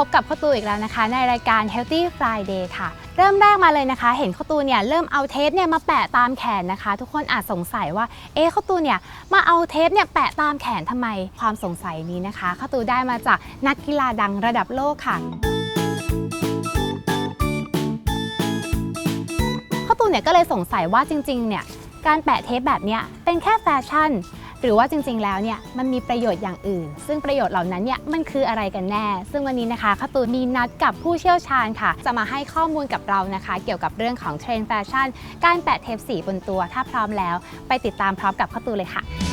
พบกับข้าวตูอีกแล้วนะคะ ในรายการ Healthy Friday ค่ะ เริ่มแรกมาเลยนะคะ เห็นข้าวตูเนี่ยเริ่มเอาเทปเนี่ยมาแปะตามแขนนะคะ ทุกคนอาจสงสัยว่าเอ๊ะข้าวตูเนี่ยมาเอาเทปเนี่ยแปะตามแขนทำไมความสงสัยนี้นะคะข้าวตูได้มาจากนักกีฬาดังระดับโลกค่ะข้าวตูเนี่ยก็เลยสงสัยว่าจริงๆเนี่ยการแปะเทปแบบเนี้ยเป็นแค่แฟชั่น หรือว่าจริงๆ แล้วเนี่ยมันมีประโยชน์อย่างอื่น ซึ่งประโยชน์เหล่านั้นเนี่ยมันคืออะไรกันแน่ ซึ่งวันนี้นะคะข้าตูนมีนัดกับผู้เชี่ยวชาญค่ะ จะมาให้ข้อมูลกับเรานะคะ เกี่ยวกับเรื่องของเทรนด์แฟชั่น การแปะเทปสีบนตัว ถ้าพร้อมแล้ว ไปติดตามพร้อมกับข้าตูนเลยค่ะ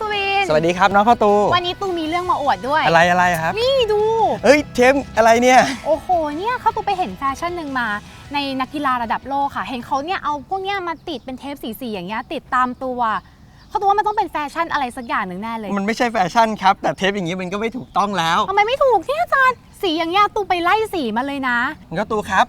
สดีค่ะอาจารย์ยุสวิน สวัสดีครับน้องข้าวตู วันนี้ตูมีเรื่องมาอวดด้วย อะไรอะไรครับ นี่ดู เฮ้ยเทมอะไรเนี่ย โอ้โห เนี่ยเขาตูไปเห็นแฟชั่นหนึ่งมา ในนักกีฬาระดับโลกค่ะ เห็นเขาเนี่ยเอาพวกเนี้ยมาติดเป็นเทปสีๆอย่างเงี้ยติดตามตัวเขาตัวว่ามันต้องเป็นแฟชั่นอะไรสักอย่างหนึ่งแน่เลยมันไม่ใช่แฟชั่นครับ แต่เทปอย่างนี้มันก็ไม่ถูกต้องแล้วทำไมไม่ถูกเนี่ยอาจารย์สีอย่างเงี้ยตูไปไล่สีมาเลยนะน้องข้าวตูครับ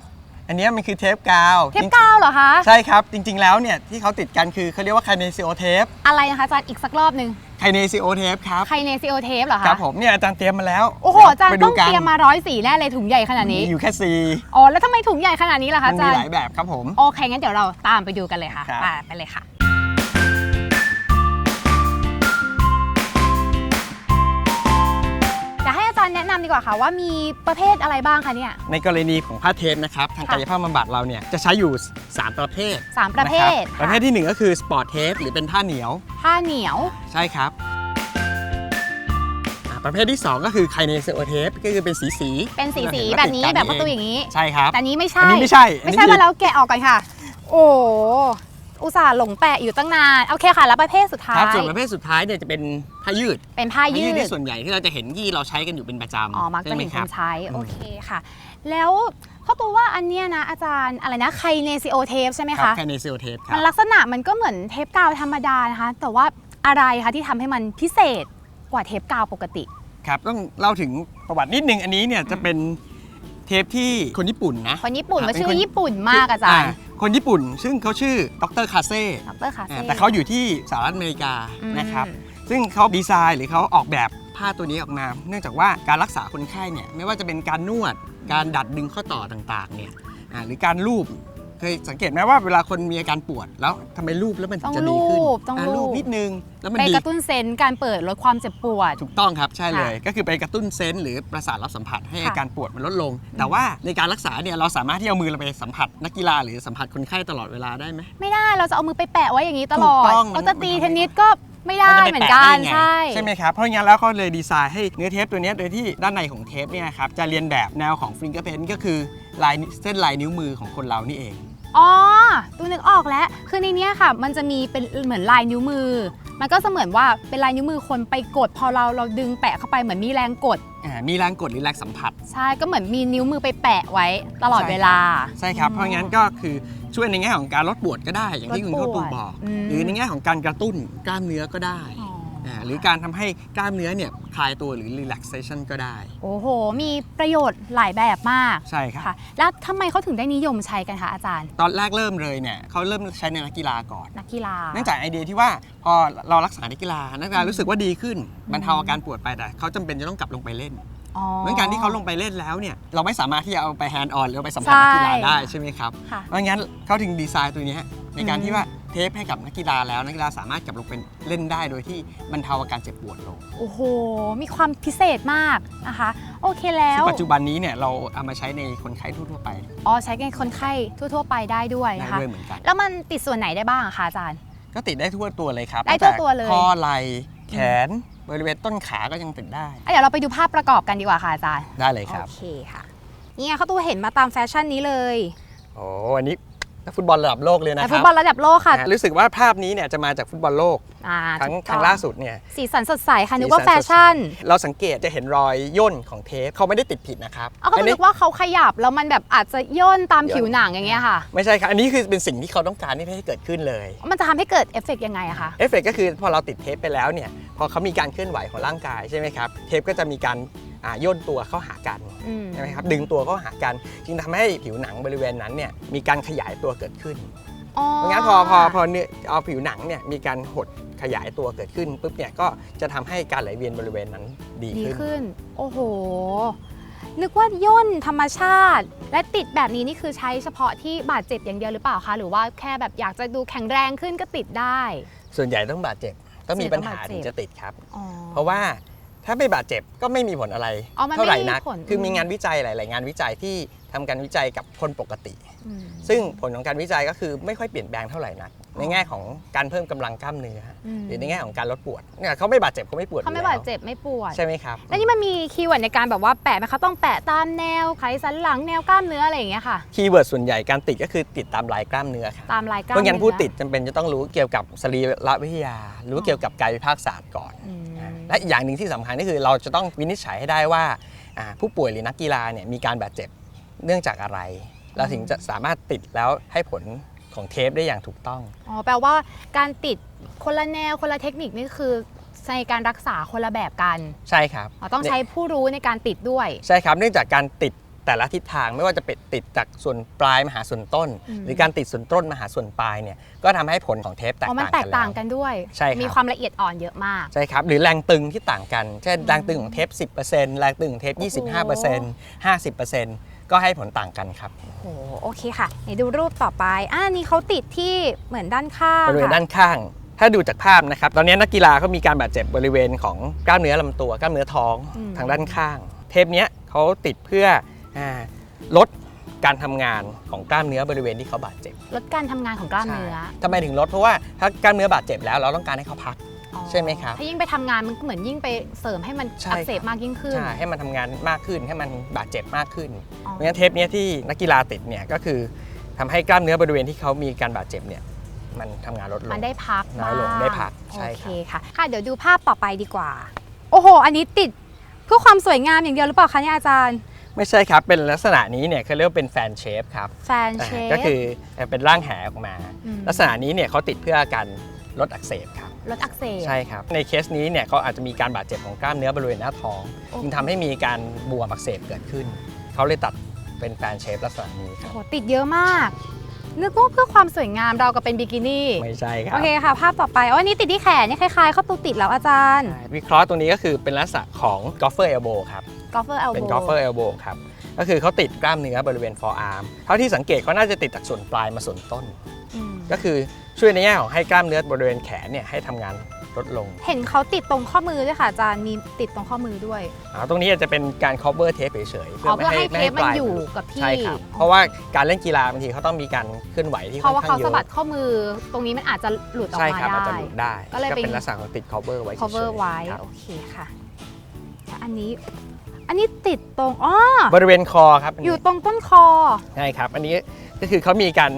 อันเนี้ยมันคือเทปกาวเทปกาวเหรอคะใช่ครับ จริง ๆ แล้วเนี่ยที่เขาติดกันคือเขาเรียกว่าไคเนซิโอเทปอะไรนะคะอาจารย์อีกสักรอบหนึ่งไคเนซิโอเทปครับ ไคเนซิโอเทปเหรอคคะรับผมเนี่ยอาจารย์เตรียมมาแล้วโอ้โหอาจารย์ไปต้ดูองกันเตรียมมาร้อยสีแน่เลยถุงใหญ่ขนาดนี้ มีอยู่แค่สี่อ๋อแล้วทำไมถุงใหญ่ขนาดนี้ล่ะคะมันอามีจารหย์ลายแบบครับผม โอเคงั้นเดี๋ยวเราตามไปดูกันเลยค่ะครับ ไปไปเลยค่ะจะ ดีกว่าค่ะว่ามีประเภทอะไรบ้างคะเนี่ย ในกรณีของผ้าเทปนะครับทางค่ะ กายภาพบำบัดเราเนี่ยจะใช้อยู่ 3 ประเภทสามประเภทนคบประเภทที่หนึ่งก็คือสปอร์ตเทปหรือเป็นผ้าเหนียวผ้าเหนียว ใช่ครับอ่าประเภทที่ 2 ก็คือไคเนเซโอเทปก็คือเป็นสีสีๆเป็นสีสีล้วแบบนี้ติดแบกับประตูอย่างนี้ใช่ครับแต่นี้ไม่ใช่ อันนี้ไม่ใช่อันไม่นี้ใช่คือมาแล้วแกะออกก่อนค่ะ โอ้ อุตส่าห์หลงแปะอยู่ตั้งนานโอเคค่ะ แล้วประเภทสุดท้ายครับส่วนประเภทสุดท้ายเนี่ยจะเป็นผ้ายืดเป็นผ้ายืดที่ส่วนใหญ่ที่เราจะเห็นที่เราใช้กันอยู่เป็นประจำอ๋อมักจะใช่ไหเห็นคครันบใช้อืมโอเคค่ะ แล้วเขาตัวว่าอันเนี้ยนะอาจารย์อะไรนะไคเนซิโอเทปใช่ไหมครับคะไคเนเซโอเทปคมัรันบลักษณะมันก็เหมือนเทปกาวธรรมดานะคะ แต่ว่าอะไรคะที่ทำให้มันพิเศษกว่าเทปกาวปกติครับต้องเล่าถึงประวัตินิดนึงอันนี้เนี่ยจะเป็นเทปที่คนญี่ปุ่นนะคนญี่ปุ่นครับว่าชื่เป็นอคนญี่ปุ่นมากอาจารย์ คนญี่ปุ่น ซึ่งเขาชื่อดรคาเซ่ดรคาเซ่แต่เขาอยู่ที่สหรัฐอเมริกาอืมนะครับซึ่งเขาดีไซน์หรือเขาออกแบบผ้าตัวนี้ออกมา เนื่องจากว่าการรักษาคนไข้เนี่ยไม่ว่าจะเป็นการนวด การดัดดึงข้อต่อต่างๆเนี่ยอ่าหรือการลูบ เคยสังเกตไหมว่าเวลาคนมีอาการปวดแล้วทำไมลูบแล้วมันถึต้องงจะดีขึ้นลูบต้องาลูบลูบนิดนึงแล้วมันไปดี กระตุ้นเซนส์การเปิดลดความเจ็บปวด ถูกต้องครับ ใช่เลยค่ะก็คือไปกระตุ้นเซนส์หรือประสาทรับสัมผัสให้ค่ะอาการปวดมันลดลง แต่ว่าในการรักษาเนี่ยเราสามารถที่เอามือเราไปสัมผัสนักกีฬาหรือสัมผัสคนไข้ตลอดเวลาได้ไหม ไม่ได้เราจะเอามือไปแปะไว้อย่างนี้ตลอดถูกต้องเราจะตีมันเทนนิสก็ไม่ได้จะปเหมือนแปะกันได้ไงใช่ ใช่ไหมครับ เพราะงั้นแล้วเขาเลยดีไซน์ให้เนื้อเทปตัวเนี้ยโดยที่ด้านในของเทปเนี่ยครับจะเรียนแบบแนวของฟิงเกอร์เพนก็คือ ลายเส้นลายนิ้วมือของคนเรานี่เอง อ๋อตัวนึกออกแล้ว คือในเนี้ยค่ะ มันจะมีเป็นเหมือนลายนิ้วมือ มันก็เสมือนว่าเป็นลายนิ้วมือคนไปกด พอเราเราดึงแปะเข้าไปเหมือนมีแรงกด อ่ามีแรงกดหรือแรงสัมผัส ใช่ก็เหมือนมีนิ้วมือไปแปะไว้ตลอดใช่เวลา ใช่ครับ เพราะงั้นก็คือช่วยในแง่ของการลดปวดก็ได้ อย่างที่คุณลดปวเข้าดตูบอก อืม หรือในแง่ของการกระตุ้นกล้ามเนื้อก็ได้ อ๋อ อ่าหรือการทำให้กล้ามเนื้อเนี่ยคลายตัวหรือ relaxation ก็ได้ โอ้โห มีประโยชน์หลายแบบมากใช่ครับ ค่ะ แล้วทำไมเขาถึงได้นิยมใช้กันคะอาจารย์ ตอนแรกเริ่มเลยเนี่ยเขาเริ่มใช้ในนักกีฬาก่อน นักกีฬา เนื่องจากไอเดียที่ว่าพอเรารักษานักกีฬานักกีฬารู้สึกว่าดีขึ้นบรรเทาอาการปวดไปแต่เขาจำเป็นจะต้องกลับลงไปเล่นอ๋อ เหมือนการที่เขาลงไปเล่นแล้วเนี่ยเราไม่สามารถที่จะเอาไปแฮนด์ออนหรือเอาไปสัมผัสนักกีฬาได้ใช่ไหมครับค่ะเพราะงั้นเขาถึงดีไซน์ตัวเนี้ยในการอืมที่ว่าเทปให้กับนักกีฬาแล้วนักกีฬาสามารถกลับลงไปเล่นได้โดยที่บรรเทาอาการเจ็บปวดลง โอ้โห มีความพิเศษมากนะคะ โอเคแล้วซึ่งปัจจุบันนี้เนี่ยเราเอามาใช้ในคนไข้ทั่วๆไป อ๋อใช้กันคนไข้ทั่ว ๆ ไปได้ด้วยได้นะคะด้วยเหมือนกัน แล้วมันติดส่วนไหนได้บ้างอะคะอาจารย์ ก็ติดได้ทั่วตัวเลยครับ ได้ตั้งทั่วตัวเลยคอไหล่แขน บริเวณต้นขาก็ยังติดได้ อะเดี๋ยวเราไปดูภาพประกอบกันดีกว่าค่ะอาจารย์ได้เลยครับ โอเคค่ะ เนี่ยเขาตัวเห็นมาตามแฟชั่นนี้เลย โอ้อันนี้ นักฟุตบอลระดับโลกเลยนะแต่คฟุรัตบอลระดับโลกค่ะนะรู้สึกว่าภาพนี้เนี่ยจะมาจากฟุตบอลโลกอ่าครั้งถูกครั้งต้องล่าสุดเนี่ย สีสันสดใสค่ะนึกว่าสีแฟสันสดใสชั่นเราสังเกตจะเห็นรอยย่นของเทปเขาไม่ได้ติดผิดนะครับเอาก็อันนึนี้กว่าเขาขยับแล้วมันแบบอาจจะย่นตามย่นผิวหนังอย่างเงี้ยค่ะ ไม่ใช่ครับ อันนี้คือเป็นสิ่งที่เขาต้องการที่ให้เกิดขึ้นเลย มันจะทำให้เกิดเอฟเฟกต์ยังไงอะคะ เอฟเฟกต์ก็คือพอเราติดเทปไปแล้วเนี่ย พอเขามีการเคลื่อนไหวของร่างกายใช่ไหมครับ เทปก็จะมีการอ่า ย่นตัวเข้าหากันอืมใช่ไหมครับดึงตัวเข้าหากัน จึงทำให้ผิวหนังบริเวณนั้นเนี่ยมีการขยายตัวเกิดขึ้นอ๋อเพราะงั้นพอพอพอเนื้อเอาผิวหนังเนี่ยมีการหดขยายตัวเกิดขึ้นปุ๊บเนี่ยก็จะทำให้การไหลเวียนบริเวณนั้นดีดีขึ้นขึ้น โอ้โห นึกว่าย่นธรรมชาติ และติดแบบนี้นี่คือใช้เฉพาะที่บาดเจ็บอย่างเดียวหรือเปล่าคะหรือว่าแค่แบบอยากจะดูแข็งแรงขึ้นก็ติดได้ ส่วนใหญ่ต้องบาดเจ็บต้องมีปัญหาส่วนใหญ่ต้องบาดเจ็บถึงจะติดครับอ๋อเพราะว่า ถ้าไม่บาดเจ็บก็ไม่มีผลอะไรอ๋อมันไม่เท่าไหร่มีนักผล คือมีอืมงานวิจัยหลาย ๆ งานวิจัยที่ทำการวิจัยกับคนปกติ อืมซึ่งผลของการวิจัยก็คือไม่ค่อยเปลี่ยนแปลงเท่าไหร่นัก ในแง่ของการเพิ่มกำลังกล้ามเนื้ออมหรือในแง่ของการลดปวดเนี่ยเขาไม่บาดเจ็บเขาไม่ปวดเขาไม่อยู่บาแล้ดวเจ็บไม่ปวดใช่ไหมครับแล้วนี่มันมีคีย์เวิร์ดในการแบบว่าแปะไหมคะต้องแปะตามแนวไขสันหลังแนวกล้ามเนื้ออะไรอย่างเงี้ยค่ะคีย์เวิร์ดส่วนใหญ่การติดก็คือติดตามลายกล้ามเนื้อครับตามลายกล้ามเพราะงั้นเนื้อผู้ติดจำเป็นจะต้องรู้เกี่ยวกับสรีรวิทยา รู้เกี่ยวกับกายวิภาคศาสตร์ก่อนอืมและอีกอย่างหนึ่งที่สำคัญก็คือเราจะต้องวินิจฉัยให้ได้ว่าอ่าผู้ป่วยหรือนักกีฬาเนี่ยมีการบาดเจ็บเนื่องจากอะไรเราถึงจะสามารถติดแล้วให้ผล ของเทปได้อย่างถูกต้อง อ๋อ แปลว่าการติดคนละแนวคนละเทคนิคนี่คือในการรักษาคนละแบบกัน ใช่ครับอ๋อต้องใช้ผู้รู้ในการติดด้วย ใช่ครับ เนื่องจากการติดแต่ละทิศทางไม่ว่าจะเป็นติดจากส่วนปลายมาหาส่วนต้นอืมหรือการติดส่วนต้นมาหาส่วนปลายเนี่ยก็ทำให้ผลของเทปแตกอ๋อมันต่างแตกักนต่างแล้วกันด้วยใช่ครับมีความละเอียดอ่อนเยอะมากใช่ครับหรือแรงตึงที่ต่างกันเช่นแรงตึงของเทป 10%แรงตึงของเทปโอ้โห25% 50% ก็ให้ผลต่างกันครับโอ้โหโอเคค่ะไหนดูรูปต่อไปอ่านี่เขาติดที่เหมือนด้านข้างบริเวณค่ะด้านข้าง ถ้าดูจากภาพนะครับ ตอนนี้นักกีฬาเขามีการบาดเจ็บบริเวณของกล้ามเนื้อลำตัวกล้ามเนื้อท้องอืมทางด้านข้าง เทปเนี้ยเขาติดเพื่ออาลดการทำงานของกล้ามเนื้อบริเวณที่เขาบาดเจ็บ ลดการทำงานของกล้ามเนื้อใช่ทำไมถึงลดเพราะว่าถ้ากล้ามเนื้อบาดเจ็บแล้วเราต้องการให้เขาพักอ๋อ ใช่ไหมครับ ถ้ายิ่งไปทำงานมันก็เหมือนยิ่งไปเสริมให้มันใช่อักเสบมากยิ่งขึ้น ใช่ให้มันทำงานมากขึ้นให้มันบาดเจ็บมากขึ้นอ๋อ เพราะฉะนั้นเทปเนี้ยที่นักกีฬาติดเนี่ยก็คือทำให้กล้ามเนื้อบริเวณที่เขามีการบาดเจ็บเนี่ยมันทำงานลดลง มันได้พักน้อยลงบ้างได้พักใช่โอคเครับค่ะ ค่ะ เดี๋ยวดูภาพต่อไปดีกว่า โอ้โห อันนี้ติดเพื่อความสวยงามอย่างเดียวหรือเปล่าคะเนี่ยอาจารย์ ไม่ใช่ครับ เป็นลักษณะนี้เนี่ยเขาเรียกว่าเป็นแฟนเชฟครับแฟนเชฟก็คือเป็นร่างแหออกมามลักษณะนี้เนี่ยเขาติดเพื่อการลดอักเสบครับ ลดอักเสบ ใช่ครับ ในเคสนี้เนี่ยเขาอาจจะมีการบาดเจ็บของกล้ามเนื้อบริเวณหน้าท้องโอ้โหจึงทำให้มีการบวมอักเสบเกิดขึ้น เขาเลยตัดเป็นแฟนเชฟลักษณะนี้คโอ้รับโหติดเยอะมาก นึกว่าเพื่อความสวยงามเราก็เป็นบิกินี่ ไม่ใช่ครัโอบเคค่ะ ภาพต่อไปอ๋ออันนี้ติดที่แขนนี่คล้ายๆเข้าตูติดแล้วอาจารย์ใช่วิเคราะห์ตรงนี้ก็คือเป็นลักษณะของกอล์ฟเฟอร์เอลโบครับ กอล์ฟเฟอร์เอลโบ เป็นกอล์ฟเฟอร์เอลโบครับ ก็คือเขาติดกล้ามเนื้อบริเวณ forearm เท่าที่สังเกตเขาน่าจะติดจากส่วนปลายมาส่วนต้น ก็คือช่วยในแง่ของให้กล้ามเนื้อบริเวณแขนเนี่ยให้ทำงานลดลง เห็นเขาติดตรงข้อมือด้วยค่ะอาจารย์มีติดตรงข้อมือด้วยอ่าตรงนี้อาจจะเป็นการ cover เทปเฉยๆอ๋อเพื่อให้เทปมันปลาอยู่กับที่ใช่ครับเพราะว่าการเล่นกีฬาบางทีเขาต้องมีการเคลื่อนไหวที่เพค่อราะนว่าข้าเขางเยสะบัอะดข้อมือตรงนี้มันอาจจะหลุดออกใช่มาครับอาจจะได้หลุดได้ก็เลยเป็นเป็นลักษณะของติด cover ไว้เฉยๆ cover ไว้ครับโอเคค่ะแล้วอันนี้อันนี้ติดตรงอ๋อบริเวณคอครับนนี้อยู่ตรงต้นคอใช่ครับ อันนี้ก็คือเขามีการ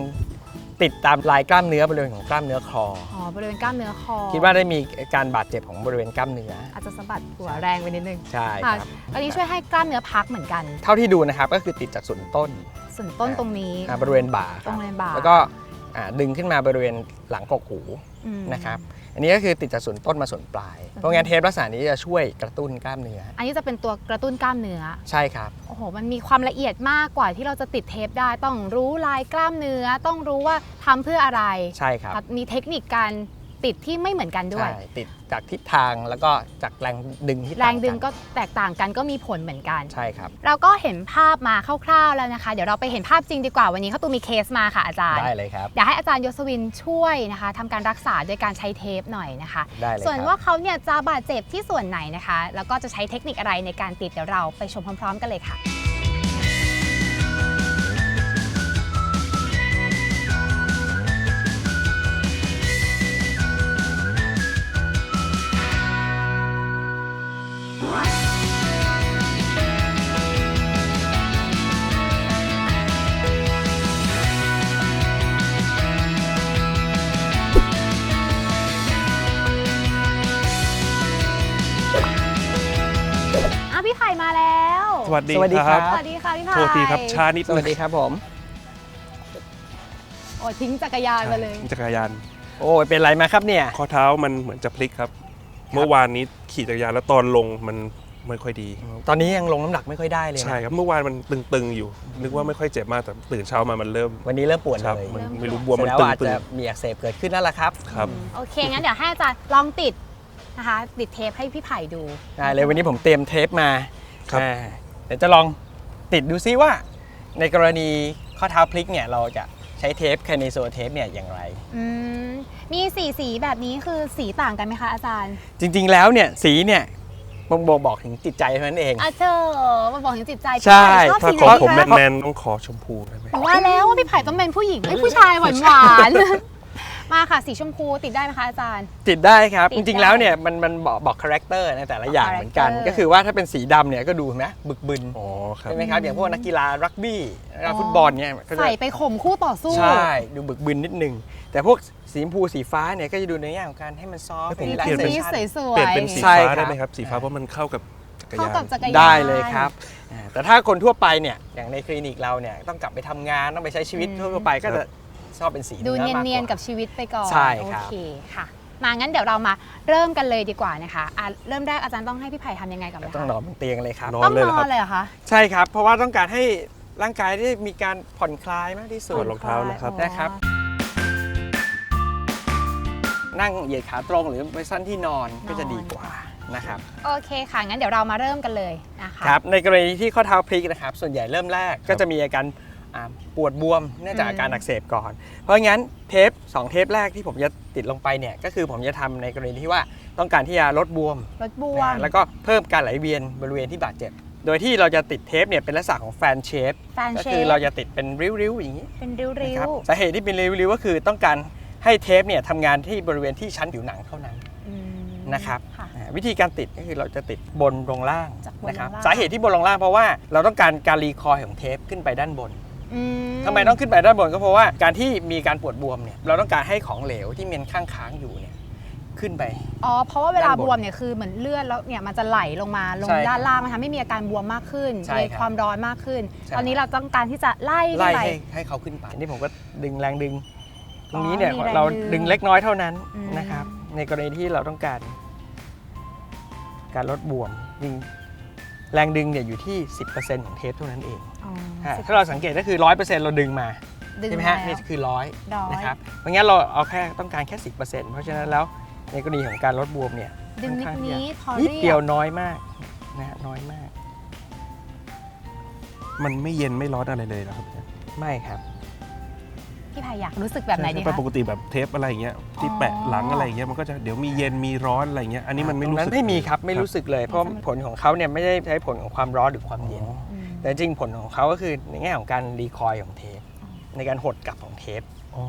ติดตามลายกล้ามเนื้อบริเวณของกล้ามเนื้อคอ อ๋อบริเวณกล้ามเนื้อคอคิดว่าได้มีการบาดเจ็บของบริเวณกล้ามเนื้อ อาจจะสะบัดหัวแรงไปนิดนึงใช่ค่ะครับ อันนี้ช่วยให้กล้ามเนื้อพักเหมือนกัน เท่าที่ดูนะครับก็คือติดจากส่วนต้นส่วนต้นตรงนี้ อ่าบริเวณบ่าคตรรังบเลนบ่าแล้วก็อ่าดึงขึ้นมาบริเวณหลังกกหูอืมนะครับ อันนี้ก็คือติดจากส่วนต้นมาส่วนปลาย เพราะงั้นเทปลักษณะนี้จะช่วยกระตุ้นกล้ามเนื้อ อันนี้จะเป็นตัวกระตุ้นกล้ามเนื้อ ใช่ครับ โอ้โห มันมีความละเอียดมากกว่าที่เราจะติดเทปได้ ต้องรู้ลายกล้ามเนื้อ ต้องรู้ว่าทำเพื่ออะไร ใช่ครับ มีเทคนิคการ ติดที่ไม่เหมือนกันด้วย ใช่ติดจากทิศทางแล้วก็จากแรงดึงที่แรงดึงต่าก็แตกต่างกันก็มีผลเหมือนกัน ใช่ครับ เราก็เห็นภาพมาคร่าวๆแล้วนะคะ เดี๋ยวเราไปเห็นภาพจริงดีกว่าวันนี้เขาตูมีเคสมาค่ะอาจารย์ได้เลยครับอยากให้อาจารย์ยศวินช่วยนะคะทำการรักษาโดยการใช้เทปหน่อยนะคะ ได้เลยส่วนครับว่าเขาเนี่ยจะบาดเจ็บที่ส่วนไหนนะคะ แล้วก็จะใช้เทคนิคอะไรในการติดเดี๋ยวเราไปชมพร้อม ๆ กันเลยค่ะ วัสดีสวัสดีคครัรับ บ สวัสดีค่ะพี่ไผ่โทษทีครับชานิดสวัสดีครับผม โอ้ทิ้งจักรยานมาเลย จักรยาน โอ้ยเป็นไรมาครับเนี่ย ข้อเท้ามันเหมือนจะพลิกครับ เมื่อวานนี้ขี่จักรยานแล้วตอนลงมันไม่ค่อยดี ตอนนี้ยังลงน้ำหนักไม่ค่อยได้เลยนะใช่ครับ เมื่อวานมันตึงๆอยู่ นึกว่าไม่ค่อยเจ็บมากแต่ตื่นเช้ามามันเริ่มวันนี้เริ่มปวดครับเลยมันเริ่มไม่รู้บวมแสมันดงตึว่าอาจงจะมีอักเสบเกิดขึ้นนั่นแหละครับๆครับ โอเค งั้นเดี๋ยวให้อาจารย์ลองติดนะคะ ติดเทปให้พี่ไผ่ดู ได้เลยวันนี้ผมเตรียมเทปมาครับ อ่า เดี๋ยวจะลองติดดูซิว่า ในกรณีข้อเท้าพลิกเนี่ยเราจะใช้เทปแคเนโซเทปเนี่ยอย่างไร อืมมีสีสีแบบนี้คือสีต่างกันไหมคะอาจารย์จริงๆแล้วเนี่ยสีเนี่ยบ่งบอกบอกถึงจิตใจเท่านั้นเองอะเจอมาบอกถึงจิตใจใช่ พี่ไผ่ชอบถ้าสีขอไหนผมคะแมนๆต้องขอชมพูได้ไหมหนูว่าแล้วว่าพี่ไผ่ต้อ มาค่ะสีชมพูติดได้ไหมคะอาจารย์ ติดได้ครับ ติจดริงได้ๆแล้วเนี่ยมันมันบอกบอกคาแรคเตอร์ในแต่ละอย่างบอกเหมือนกัน character ก็คือว่าถ้าเป็นสีดำเนี่ยก็ดูเห็นไหมบึกบึนอ๋อครับ ใช่ไหมครับอย่างพวกนักกีฬารักบี้นักอ๋อฟุตบอลเนี่ยก็จะ ใส่ไปข่มคู่ต่อสู้ ใช่ ดูบึกบึนนิดนึง แต่พวกสีชมพูสีฟ้าเนี่ย ก็จะดูในแง่ของการให้มันซอฟต์ให้ผมเป็นเปลี่ยนเป็น สี relaxation สวยๆ เปลี่ยนเป็นสีใช่ฟ้าครับ ได้ไหมครับ สีฟ้าเพราะมันเข้ากับจักรยาเข้านกับจักรยาน ได้เลยครับอ่าแต่ถ้าคนทั่วไปเนี่ย อย่างในคลินิกเราเนี่ย ต้องกลับไปทำงาน ต้องไปใช้ชีวิตอืมทั่วไปก็จะ ชอบเป็นสีดูอมากกว่า เนียนๆกับชีวิตไปก่อนใช่ครับ โอเคค่ะ มางั้นเดี๋ยวเรามาเริ่มกันเลยดีกว่านะคะอะเริ่มแรกอาจารย์ต้องให้พี่ไผ่ทำยังไงก่อนไหมก็คะต้องนอนบนเตียงเลยครับ นอต้นองเลยนเหรออครับนเลยเหรอคะใช่ครับ เพราะว่าต้องการให้ร่างกายได้มีการผ่อนคลายมากที่สุถด อดรองเท้านะครับ นะครับ นั่งเหยียดขาตรงหรือไปสั้นที่นอนก็จะดีกว่านะครับ โอเคค่ะงั้นเดี๋ยวเรามาเริ่มกันเลยนะคะ ครับในกรณีที่ข้อเท้าพลิกนะครับ ส่วนใหญ่เริ่มแรกก็จะมีอาการอ่า ปวดบวมเนื่องจากอาการอักเสบก่อน เพราะงั้นเทป2 เทปแรกที่ผมจะติดลงไปเนี่ยก็คือผมจะทำในกรณีที่ว่าต้องการที่จะลดบวมรถบวมนะแล้วก็เพิ่มการไหลเวียนบริเวณที่บาดเจ็บ โดยที่เราจะติดเทปเนี่ยเป็นลักษณะของแฟนเชฟแฟนก็เชคือฟเราจะติดเป็นริ้วๆอย่างนี้เป็นริ้วนะริ้ครัวบสาเหตุที่เป็นริ้วๆก็คือต้องการให้เทปเนี่ยทำงานที่บริเวณที่ชั้นผิวหนังเท่านั้นนะครับค่ะอ่าวิธีการติดก็คือเราจะติดบนลงล่างจากบนนะครับลงล่างสาเหตุที่บนลงล่างเพราะว่าเราต้องการการรีคอยล์ของเทปขึ้นไปด้านบน อืทำไมต้องขึ้นไปด้านบนก็เพราะว่าการที่มีการปวดบวมเนี่ยเราต้องการให้ของเหลวที่มันข้างค้างอยู่เนี่ยขึ้นไป อ๋อเพราะว่าเวลาด้านบนบวมเนี่ยคือเหมือนเลือดแล้วเนี่ยมันจะไหลลงมาลงใช่ด้านล่างมันทำให้มีอาการบวมมากขึ้นใช่มีครับความร้อนมากขึ้น ใช่ ตอนนี้เราต้องการที่จะไล่ขึ้ไล่นไป ให้ให้เขาขึ้นไปอันนี้ผมก็ดึงแรงดึงตอ๋รองนี้เนี่ยมีแรงเราดึงดึงเล็กน้อยเท่านั้นอืม นะครับ ในกรณีที่เราต้องการ การลดบวมดึง แรงดึงเนี่ยอยู่ที่ 10%ของเทปเท่านั้นเองอ๋ออ่าสิบ ถ้าเราสังเกตก็คือ 100%เราดึงมาดึงใช่ไหมมาฮะแล้วนี่คือร้อยร้อย นะครับเพราะงั้นเราเอาแค่ต้องการแค่ 10%เพราะฉะนั้นแล้วในกรณีของการลดบวมเนี่ยดึงนิดค่อข้าที่นี้จะพอนิดเรีเดียยวบน้อยมากนะฮะน้อยมากมันไม่เย็นไม่ร้อนอะไรเลยเหรอครับ ไม่ครับ พี่ไผ่อยากรู้สึกแบบไหนดีใช่คะปกติแบบเทปอะไรอย่างเงี้ยที่แปะหลังอะไรอย่างเงี้ยมันก็จะเดี๋ยวมีเย็นมีร้อนอะไรอย่างเงี้ยอันนี้มันไม่ตรงรู้นั้นสึกไม่มีครับไม่รู้สึกเลย เพราะผลของเขาเนี่ยไม่ได้ใช้ผลของความร้อนหรือความเย็นอ๋ออืมแต่จริงผลของเขาก็คือในแง่ของการรีคอยล์ของเทป ในการหดกลับของเทปอ๋อ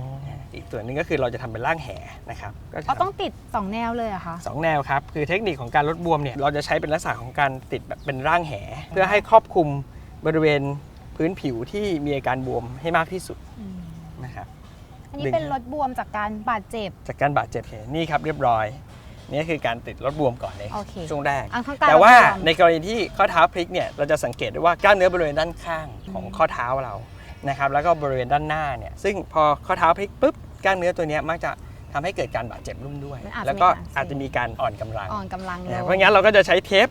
อีกส่วนหนึงก็คือเราจะทำเป็นร่างแหนะครับก็จะอ๋อต้องติดสองแนวเลยเหรอะคะสองแนวครับคือเทคนิคของการลดบวมเนี่ยเราจะใช้เป็นลักษณะของการติดแบบเป็นร่างแหเพื่อให้ครอบคลุมบริเวณพื้นผิวที่มีอาการบวมให้มากที่สุดอืมนะครับ อันนี้ดึง เป็นรถบวมจากการบาดเจ็บ จากการบาดเจ็บเนี่ยนี่ครับเรียบร้อย นี่คือการติดลดบวมก่อนเลยโอเค ช่วงแรก อันข้างใต้แต่ว่ารถบมในกรณีที่ข้อเท้าพลิกเนี่ยเราจะสังเกตได้ว่ากล้ามเนื้อบริเวณด้านข้างของข้อเท้าเรานะครับแล้วก็บริเวณด้านหน้าเนี่ยซึ่งพอข้อเท้าพลิกปุ๊บกล้ามเนื้อตัวเนี้ยมักจะทำให้เกิดการบาดเจ็บร่วมด้วย มันอาจจะแล้วก็มีการ อาจจะมีการอ่อนกำลังอ่อนกำลังลนะงเพราะงั้นเราก็จะใช้เทป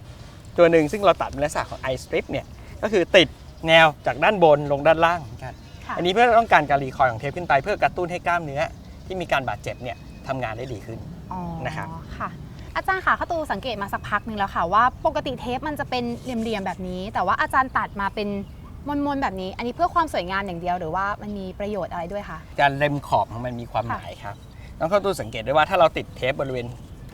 ตัวหนึ่งซึ่งเราตัดเป็นลักษณะของไอสตริปเนี่ยก็คือติดแนวจากด้านบนลงด้านล่างเหมือนกันค่ะ อันนี้เพื่อต้องการการรีคอยล์ของเทปขึ้นไป เพื่อกระตุ้นให้กล้ามเนื้อที่มีการบาดเจ็บเนี่ยทำงานได้ดีขึ้นอ๋อนะครับค่ะอาจารย์ค่ะข้าตูสังเกตมาสักพักหนึ่งแล้วค่ะว่าปกติเทปมันจะเป็นเหลี่ยมๆแบบนี้ แต่ว่าอาจารย์ตัดมาเป็นมนๆแบบนี้ อันนี้เพื่อความสวยงามอย่างเดียวหรือว่ามันมีประโยชน์อะไรด้วยคะการเล็มขอบของมันมีความหมายครับต้องเข้าตู้สังเกตด้วยว่าถ้าเราติดเทปบริเวณ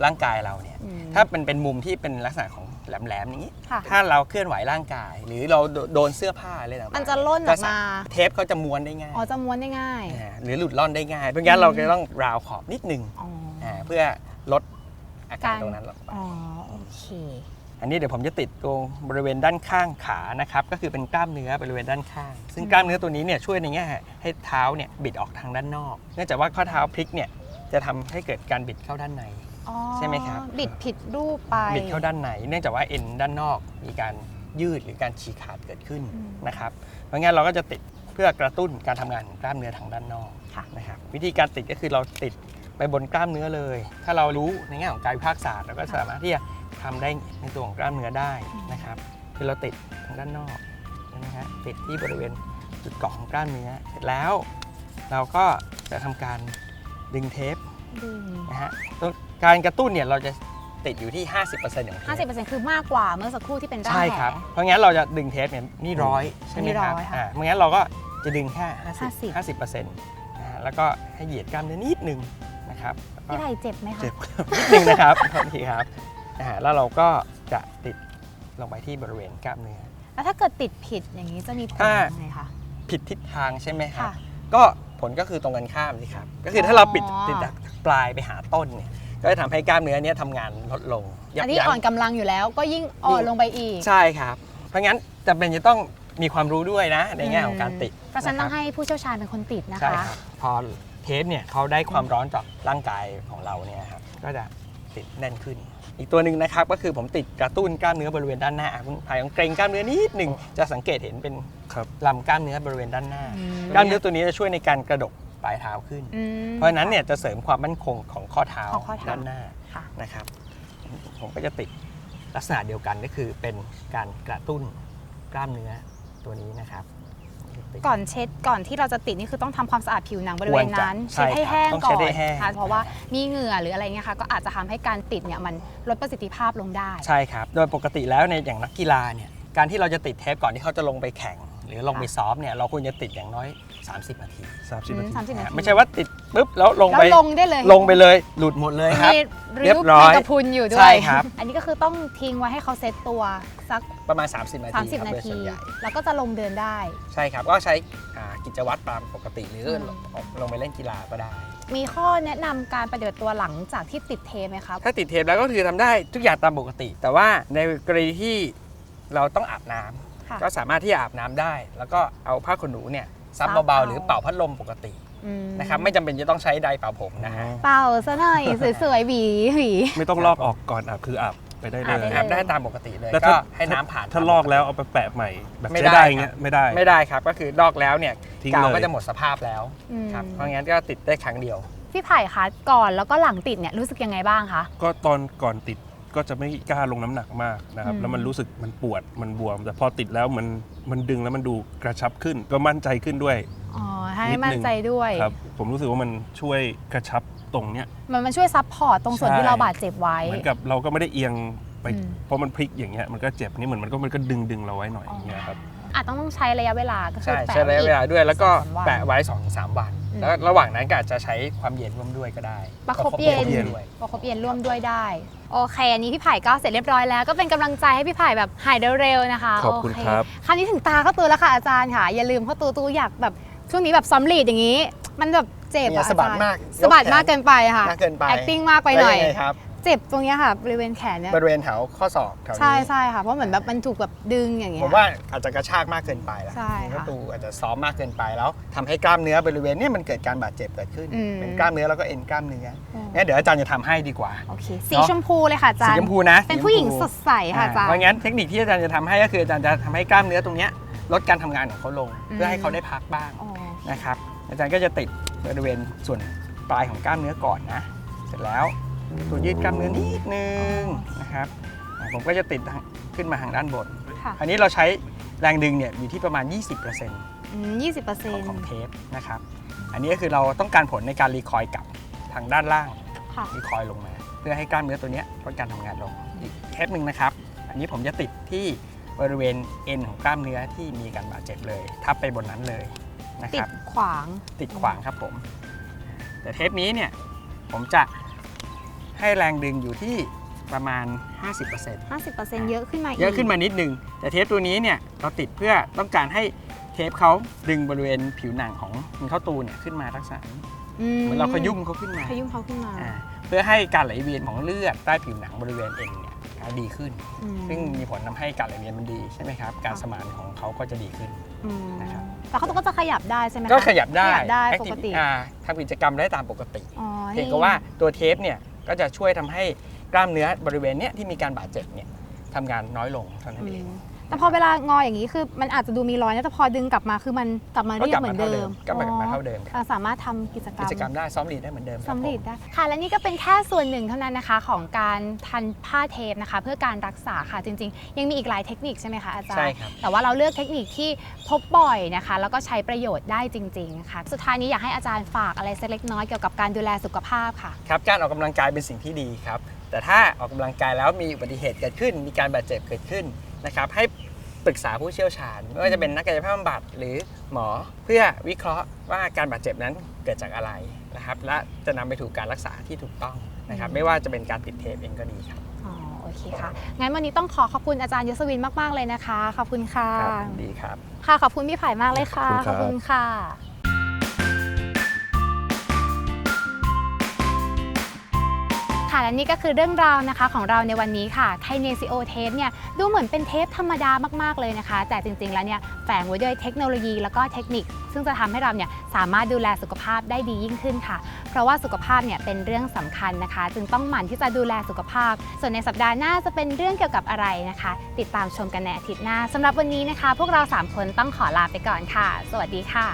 ร่างกายเราเนี่ยอืมถ้าเป็นเป็นมุมที่เป็นลักษณะของ แหลมๆอย่างนี้ ค่ะ ถ้าเราเคลื่อนไหวร่างกาย หรือเราโดโดนเสื้อผ้าอะไรต่างๆมันจะล่นออกมา เทปเขาจะม้วนได้ง่ายอ๋อจะม้วนได้ง่ายาหรือหลุดล่อนได้ง่ายเพราะงั้นเราก็ต้องราวขอบนิดนึงอ๋อ อ่าเพื่อลดอาการการ ตรงนั้นลงไปอ๋อโอเค อันนี้เดี๋ยวผมจะติดตรงบริเวณด้านข้างขานะครับก็คือเป็นกล้ามเนื้อบริเวณด้านข้าง ซึ่งกล้ามเนื้อตัวนี้เนี่ยช่วยในแง่ให้เท้าเนี่ยบิดออกทางด้านนอก เนื่องจากว่าข้อเท้าพลิกเนี่ยจะทำให้เกิดการบิดเข้าด้านใน อ๋อใช่ไหมครับ บิดผิดรูปไป บิดเข้าด้านในเนื่องจากว่าเอ็นด้านนอกมีการยืดหรือการฉีกขาดเกิดขึ้นอืม นะครับ เพราะงั้นเราก็จะติดเพื่อกระตุ้นการทำงานของกล้ามเนื้อทางด้านนอกค่ะนะครับวิธีการติดก็คือเราติดไปบนกล้ามเนื้อเลย ถ้าเรารู้ในแง่ของกายวิภาคศาสตร์เราก็สามารถที่จะทำได้ในตัวของกล้ามเนื้อได้นะครับคือเราติดทางด้านนอกนะฮะติดที่บริเวณจุดเกาะของกล้ามเนื้อเสร็จแล้ว เราก็จะทำการดึงเทป ดึง นะฮะตรง การกระตุ้นเนี่ยเราจะติดอยู่ที่ 50%ของเทป50%คือมากกว่าเมื่อสักครู่ที่เป็นร่างใช่แหครับ เพราะงั้นเราจะดึงเทปเนี่ยนี่ร้อยใช่ไหมครับนี่ร้อยค่ะอ่าเพราะงั้นเราก็จะดึงแค่50 50 50%นะฮะแล้วก็ให้เหยียดกล้ามเนื้อนิดนึงนะครับแล้วก็พี่ไผ่เจ็บไหมคะ เจ็บ นิดนึงนะครับโทษทีครับนะฮะแล้วเราก็จะติดลงไปที่บริเวณกล้ามเนื้อ แล้วถ้าเกิดติดผิดอย่างนี้จะมีผลถ้า ยังไงคะ ผิดทิศทางใช่ไหมครับ ค่ะ ก็ผลก็คือตรงกันข้ามสิครับ ก็คือถ้าเราปิดอ๋อติดจากปลายไปหาต้นเนี่ย ก็จะทำให้กล้ามเนื้อเนี้ทำงานลดลงยับอันนี้ยั้งอ่อนกำลังอยู่แล้วก็ยิ่งอ่อนลงไปอีก ใช่ครับ เพราะงั้นจำเป็นจะต้องมีความรู้ด้วยนะในแง่ของการติดเพราะฉะนั้นต้องคบให้ผู้เชี่ยวชาญเป็นคนติดนะใช่คะ ครับพอเทปเนี่ยเขาได้ความร้อนจากร่างกายของเราเนี่ยครับก็จะติดแน่นขึ้น อีกตัวหนึ่งนะครับก็คือผมติดกระตุ้นกล้ามเนื้อบริเวณด้านหน้าคุณภายของเกรงกล้ามเนื้อนิดหนึ่งจะสังเกตเห็นเป็นครับ ลำกล้ามเนื้อบริเวณด้านหน้าอืมกล้ามเนื้อตัวนี้จะช่วยในการกระดก ปลายเท้าขึ้น อืม เพราะฉะนั้นเนี่ยจะเสริมความมั่นคงของข้อเท้าของข้อเท้า ด้านหน้าค่ะ นะครับ ผมก็จะติดลักษณะเดียวกันก็คือเป็นการกระตุ้นกล้ามเนื้อตัวนี้นะครับติดก่อนเช็ดก่อนที่เราจะติดนี่คือต้องทำความสะอาดผิวหนังบริเวณนั้นควรจะเช็ดให้ใช่ครับแห้งต้องก่เช็อดนให้แห้ง ค่ะเพราะว่ามีเหงื่อหรืออะไรเงี้ยค่ะก็อาจจะทำให้การติดเนี่ยมันลดประสิทธิภาพลงได้ ใช่ครับ โดยปกติแล้วในอย่างนักกีฬาเนี่ย การที่เราจะติดเทปก่อนที่เขาจะลงไปแข่ง หรือลงไปค่ะซ้อมเนี่ยเราควรจะติดอย่างน้อย 30นาที30นาที สามสิบนานะทีไม่ใช่ว่าติดปุ๊บแล้วลงแล้วไปลงได้เลยลงไปเลยหลุดหมดเลยครับ มีเรีริ้ยวบร้อยกระพุนอยู่ด้ใช่วยครับ อันนี้ก็คือต้องทิ้งไว้ให้เขาเซตตัวสัก ประมาณ 30 นาทีครับ30 นาโดยที ส่วนใหญ่ แล้วก็จะลงเดินได้ ใช่ครับ ก็ใช้อ่ากิจวัตรตามปกติหรืออม ออกลงไปเล่นกีฬาก็ได้ มีข้อแนะนำการปฏิบัติตัวหลังจากที่ติดเทปไหมครับ ถ้าติดเทปแล้วก็คือทำได้ทุกอย่างตามปกติ แต่ว่าในกรณีที่เราต้องอาบน้ำ ค่ะก็สามารถที่จะอาบน้ำได้ แล้วก็เอาผ้าขนหนูเนี่ยซับซับเบาเอาๆหรือเป่าพัดลมปกติอืมนะครับไม่จำเป็นจะต้องใช้ไดร์เป่าผมนะฮะเป่าซะหน่อย สวยๆหวีหวี ไม่ต้องลอกออกก่อนอาบคืออาบไปได้เลอาบได้ยเลยอาบได้ตามปกติเลยแล้วก็ถ้า ให้น้ำผ่าน ถ้าลอกแล้วเอาไปแปะใหม่ แบบไม่ใช้ได้ได้ครับอย่างเงี้ยไม่ได้ ไม่ได้ครับก็คือลอกแล้วเนี่ยทิ้งกาวเลย ก็จะหมดสภาพแล้วอืมครับเพราะงั้นก็ติดได้ครั้งเดียว พี่ไผ่คะก่อนแล้วก็หลังติดเนี่ยรู้สึกยังไงบ้างคะ ก็ตอนก่อนติด ก็จะไม่กล้าลงน้ำหนักมากนะครับอืมแล้วมันรู้สึกมันปวดมันบวม แต่พอติดแล้วมันมันดึงแล้วมันดูกระชับขึ้น ก็มั่นใจขึ้นด้วยอ๋อให้นิดนึงมั่นใจด้วยครับผมรู้สึกว่ามันช่วยกระชับตรงเนี้ยมันมันช่วยซับพอร์ตตรงส่วนใช่ที่เราบาดเจ็บไว้เหมือนกับเราก็ไม่ได้เอียงไปอืมเพราะมันพลิกอย่างเงี้ยมันก็เจ็บนี่เหมือนมันก็มันก็ดึงดึงเราไว้หน่อยอย่างเงี้ยครับอาจต้องต้องใช้ระยะเวลาก็คือใช่แปะใช้ระยะเวลาด้วยแล้วก็สองสามวันแปะไว้2อสามวันอืมแล้วระหว่างนั้นก็อาจจะใช้ความเย็นร่วมด้วยก็ได้ ประคบเย็นด้วยประคบเย็นร่วมด้วยได้ โอเค อันนี้พี่ไผ่ก็เสร็จเรียบร้อยแล้ว ก็เป็นกำลังใจให้พี่ไผ่แบบหายเร็วๆนะคะขอบคุณโเครับ คราวนี้ถึงตาเข้าตูแล้วค่ะอาจารย์ค่ะ อย่าลืมเข้าตูตูอยากแบบช่วงนี้แบบซ้อมลีดอย่างนี้ มันแบบเจ็บเนี่อะยสะบัดอจรย์มากสะบัดยกแขนมากเกินไปค่ะ มากเกินไป acting มากไปหน่อยแล้วงงครับ เจ็บตรงเนี้ยค่ะบริเวณแขนเนี่ยบริเวณแถวข้อศอกแถวนี้ ใช่ใช่ค่ะเพราะเหมือนแบบมันถูกแบบดึงอย่างเงี้ผยมว่าอาจจะกระชากมากเกินไปแล้วใช่ค่ะประตูอาจจะซ้อมมากเกินไปแล้วทำให้กล้ามเนื้อบริเวณเนี้มันเกิดการบาดเจ็บเกิดขึ้น อืม เป็นกล้ามเนื้อแล้วก็เอ็นกล้ามเนื้ออืมงั้นเดี๋ยวอาจารย์จะทำให้ดีกว่า โอเคสีเนอะ ชมพูเลยค่ะอาจาสีรชย์มพูนะเป็นผู้หญิงสีชมสพูดใสค่ะอาจารเพราะย์ งั้นเทคนิคที่อาจารย์จะทำให้ก็คืออาจารย์จะทำให้กล้ามเนื้อตรงเนี้ยลดการทำงานของเขาลงอืมเพื่อให้เขาได้พักบ้าง อ๋อ นะครับอาจารย์ก็จะติดบริเวณส่วนปลายของกล้ามเนื้อก่อนนะ เสร็จแล้ว ตัวยืดกล้ามเนื้อนิดนึงนะครับอะผมก็จะติดทางขึ้นมาทางด้านบน ค่ะอันนี้เราใช้แรงดึงเนี่ยอยู่ที่ประมาณ 20%ขยี่สิบเปอร์เซ็อนงต์ของเทปนะครับ อันนี้ก็คือเราต้องการผลในการรีคอยล์กลับทางด้านล่าง ค่ะ รีคอยล์ลงมา เพื่อให้กล้ามเนื้อตัวเนี้ยลดการทำงานลงอีกเทปหนึ่งนะครับ อันนี้ผมจะติดที่บริเวณเอ็นของกล้ามเนื้อที่มีการบาดเจ็บเลย ทับไปบนนั้นเลยนะติคดรับ ขวาง ติดขวางครับผม แต่เทปนี้เนี่ยผมจะ ให้แรงดึงอยู่ที่ประมาณ 50% 50%เยอะขึ้นมาอีกเยอะขึ้นมานิดนึง แต่เทปตัวนี้เนี่ยเราติดเพื่อต้องการให้เทปเขาดึงบริเวณผิวหนังของมันเข้าตูเนี่ยขึ้นมาลักษณะนี้เหมือนเราขยุ่มเขาขึ้นมาขยุ่มเขาขึ้นมาอ่าเพื่อให้การไหลเวียนของเลือดใต้ผิวหนังบริเวณเอ็นเนี่ยดีขึ้นอืมซึ่งมีผลทำให้การไหลเวียนมันดีใช่ไหมครับ การสมานของเขาก็จะดีขึ้นอืมนะครับแต่เขาก็จะขยับได้ใช่ไหมคะก็ขยับได้ขยับได้แอคปทีกฟติอ่าทำกิจกรรมได้ตามปกติอ๋อเพียงแต่ว่าตัวเทปเนี่ย ก็จะช่วยทำให้กล้ามเนื้อบริเวณเนี้ยที่มีการบาดเจ็บเนี่ยทำงานน้อยลงเท่านั้นเอง แต่พอเวลางออย่างนี้คือมันอาจจะดูมีรอยนะแต่พอดึงกลับมาคือมันกลับมาเรียบเหมือนเดิมก็กลับมาเท่าเดิมอ๋อสามารถทำกิจกรรกิมจกรรมได้ซ้อมลีดได้เหมือนเดิมครับสำเร็จผมได้ค่ะและนี่ก็เป็นแค่ส่วนหนึ่งเท่านั้นนะคะ ของการทันผ้าเทปนะคะ เพื่อการรักษาค่ะจริง ๆ ยังมีอีกหลายเทคนิคใช่ไหมคะอาจารย์ใช่ครับ แต่ว่าเราเลือกเทคนิคที่พบบ่อยนะคะ แล้วก็ใช้ประโยชน์ได้จริงๆนะคะสุดท้ายนี้อยากให้อาจารย์ฝากอะไรสักเล็กน้อยเกี่ยวกับการดูแลสุขภาพค่ะ ครับการออกกำลังกายเป็นสิ่งที่ดีครับ แต่ถ้าออกกำลังกายแล้วมีอุบัติเหตุเกิดขึ้น มีการบาดเจ็บเกิดขึ้น นะครับให้ปรึกษาผู้เชี่ยวชาญไม่ว่าจะเป็นนักกายภาพบำบัดหรือหมอเพื่อวิเคราะห์ว่าการบาดเจ็บนั้นเกิดจากอะไรนะครับและจะนำไปถูกการรักษาที่ถูกต้องนะครับไม่ว่าจะเป็นการติดเทปเองก็ดีครับอ๋อโอเคค่ะงั้นวันนี้ต้องขอขอบคุณอาจารย์ยศวินมาก ๆ เลยนะคะ ขอบคุณค่ะครับดีครับ ค่ะขอบคุณพี่ไผ่มากเลยค่ะขอบคุณครับขอบคุณค่ะ ค่ะและนี่ก็คือเรื่องราวนะคะของเราในวันนี้ค่ะไคเนซิโอเทปเนี่ยดูเหมือนเป็นเทปธรรมดามากๆเลยนะคะ แต่จริงๆแล้วเนี่ยแฝงไว้ด้วยเทคโนโลยีแล้วก็เทคนิค ซึ่งจะทำให้เราเนี่ยสามารถดูแลสุขภาพได้ดียิ่งขึ้นค่ะ เพราะว่าสุขภาพเนี่ยเป็นเรื่องสำคัญนะคะ จึงต้องหมั่นที่จะดูแลสุขภาพ ส่วนในสัปดาห์หน้าจะเป็นเรื่องเกี่ยวกับอะไรนะคะ ติดตามชมกันในอาทิตย์หน้าสำหรับวันนี้นะคะ พวกเราสามคนต้องขอลาไปก่อนค่ะ สวัสดีค่ะ